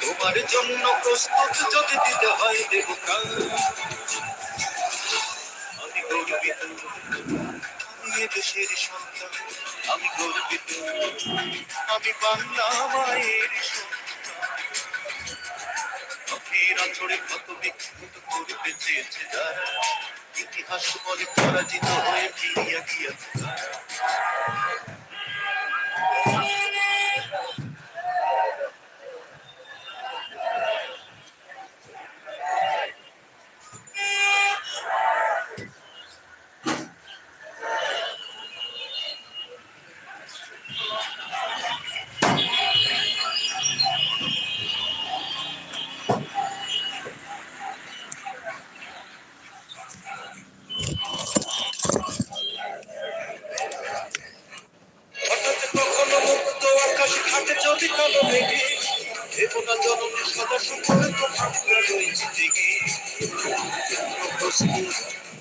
তোমার জন্য প্রস্তুত যদি দিতে হয় দেব আমি গর্বিত আমি দেশের সন্তান আমি গর্বিত আমি বাংলা মায়ের সন্তান আচরে ক্ষত বিক্ষত করতে চেয়েছে যারা ইতিহাস বলে পরাজিত হয়ে ফিরিয়া গিয়েছে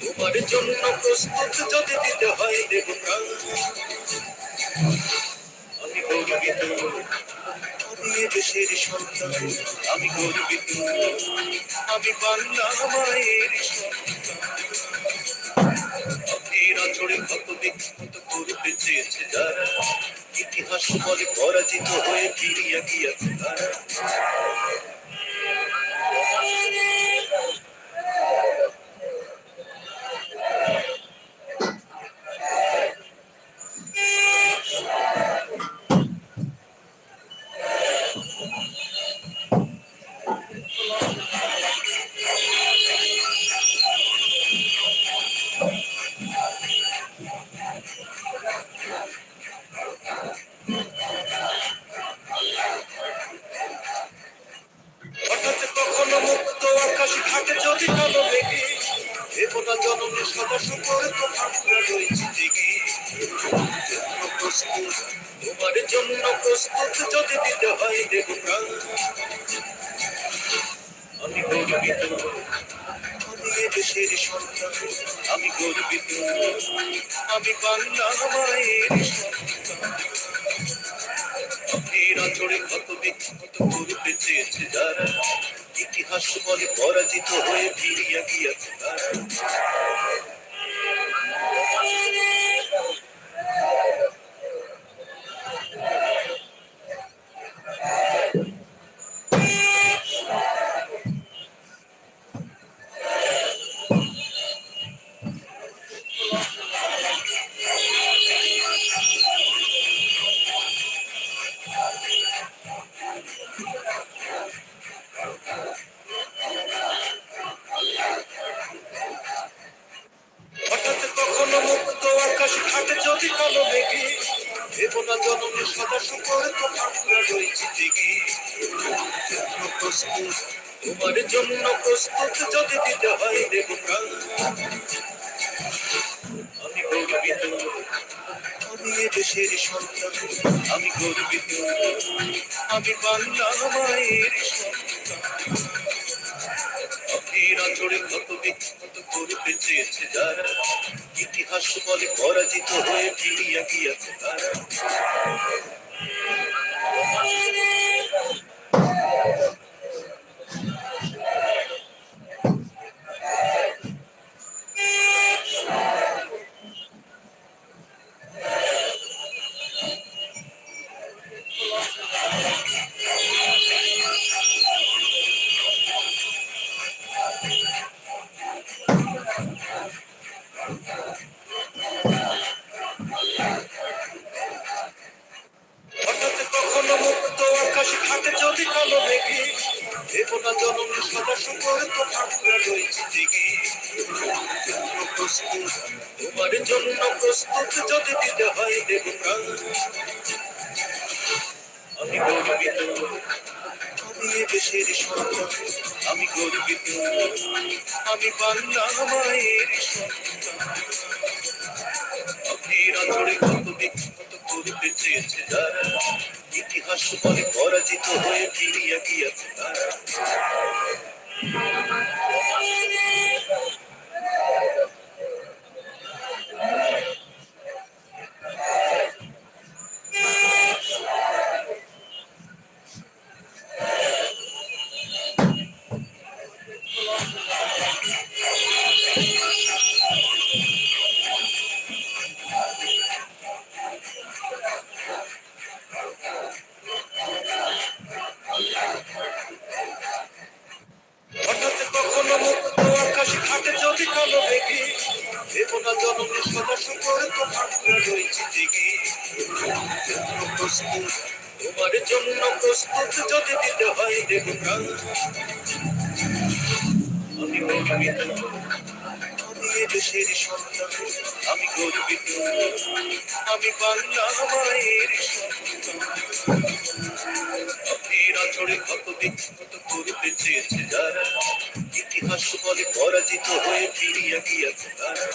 তোমার জন্য প্রস্তুত যদি দিতে হয় দেব আমি গর্বিত আমি এ দেশের সন্তান, আমি গর্বিত আমি বাংলা মায়ের সন্তান। আচরে ক্ষত বিক্ষত করতে চেয়েছে যারা ইতিহাস বলে পরাজিত হয়ে ফিরিয়া গিয়েছে তারা। আমি গর্বিত আমি দেশের সন্তান আমি গর্বিত আমি বাংলা মায়ের সন্তান আচরে ক্ষত বিক্ষত করতে চেয়েছে যারা ইতিহাস বলে পরাজিত হয়ে ফিরিয়া গিয়েছে তারা জন্য প্রস্তুত যদি দিতে হয় দেব আমি গর্বিত। আমি দেশের সন্তান। আমি গর্বিত। আমি বাংলা মায়ের সন্তান। আচরে ক্ষত বিক্ষত করতে চেয়েছে যারা। ইতিহাস বলে পরাজিত হয়ে ফিরিয়া গিয়েছে তারা। মেঘে দেবনা জননী সদা শুকরে তো ভাবনা রয়েছে জেগে প্রস্তুত তোমার জন্য প্রস্তুত যদি দিতে হয় দেব প্রাণ আমি গর্বিত আমি দেশের সন্তান আমি গর্বিত আমি বাংলা মায়ের সন্তান। পাখির আচরে ক্ষত বিক্ষত করতে চেয়েছে যারা acho bola embora de todo eu queria que ajudasse. Thank you. তোমার জন্য প্রস্তুত যদি দিতে হয় দেব আমি গর্বিত। আমি এ দেশের সন্তান। আমি গর্বিত। আমি বাংলা মায়ের সন্তান। আচরে ক্ষত বিক্ষত করতে চেয়েছে যারা ইতিহাস বলে পরাজিত হয়ে ফিরিয়া গিয়াছে তারা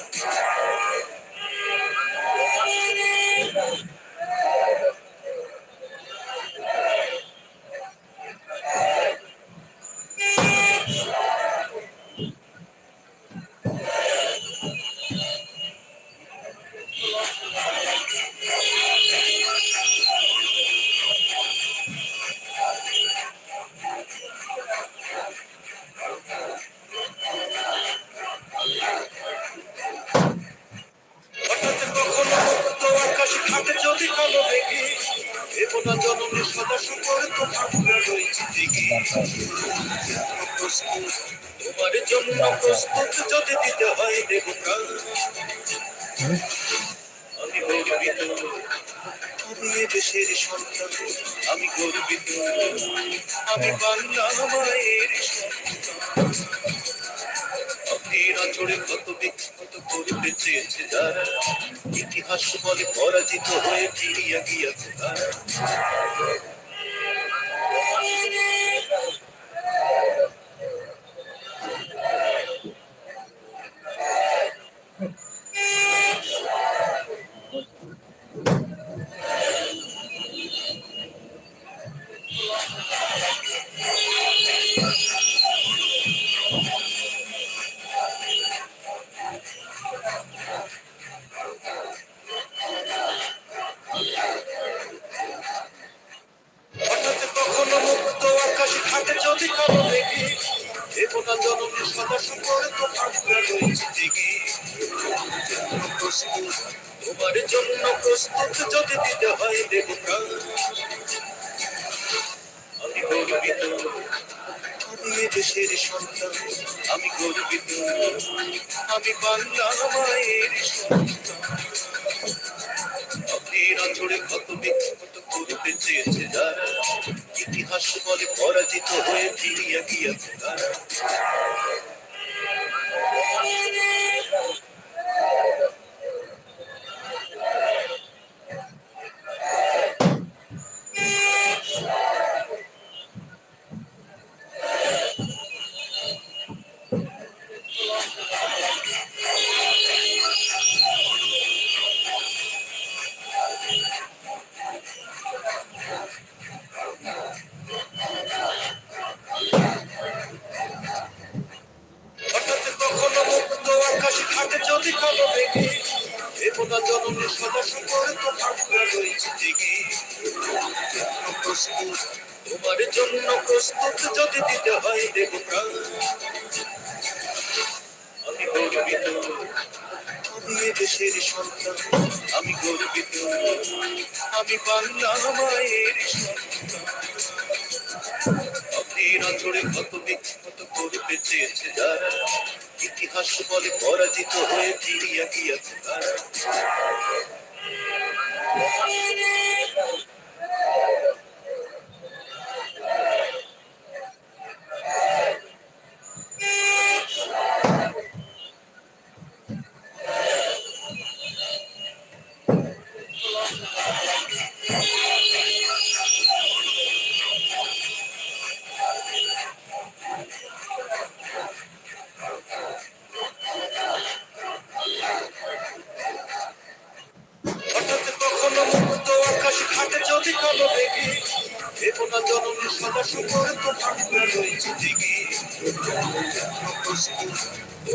আমি গর্বিত আমি আমি গর্বিত আমি বাংলা মায়ের সন্তান আচরে চেয়েছে যারা ইতিহাস বলে পরাজিত হয়ে ফিরিয়া গিয়াছে ঘাটে যদি কালো দেখি দেবনা জননী তো দিকে তোমার জন্য প্রস্তুত যদি দিতে হয় দেব প্রাণ আমি গর্বিত। আমি দেশের সন্তান, আমি গর্বিত। আমি বাংলা মায়ের সন্তান। ফিরিয়া তোমার জন্য প্রস্তুত যদি দিতে হয় দেব আমি গর্বিত। আমি দেশের সন্তান। আমি গর্বিত। আমি বাংলা মায়ের সন্তান। আপনি কত বিক্ষত করতে চেয়েছে যারা ইতিহাস বলে পরাজিত হয়ে ফিরিয়া গিয়াছে তারা।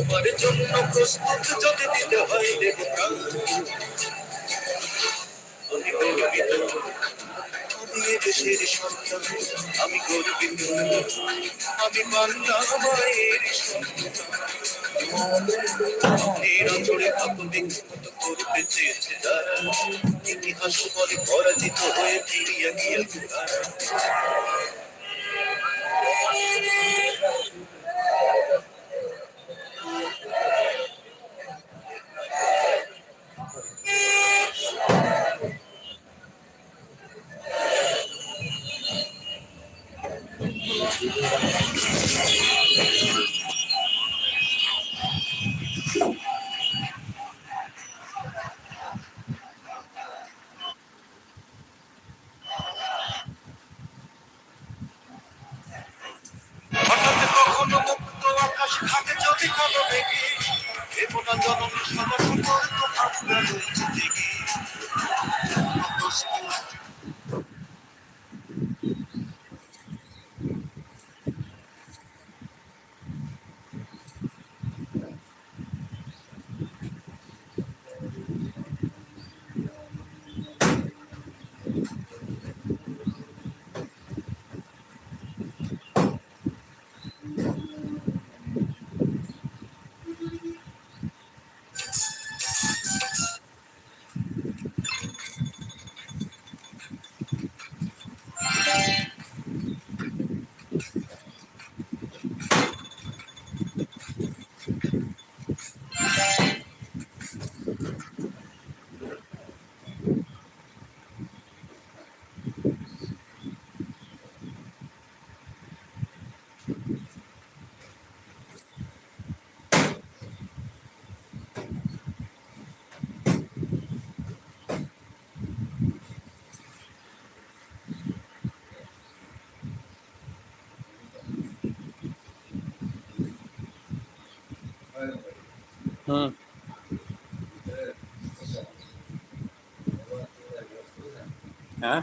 তোমার জন্য প্রস্তুত যদি দিতে হয় দেব আমি সন্তান। আমি গর্বিত আমি বাংলা মায়ের ইতিহাস বলে পরাজিত হয়ে ফিরিয়া তারা Thank you. হুম হ্যাঁ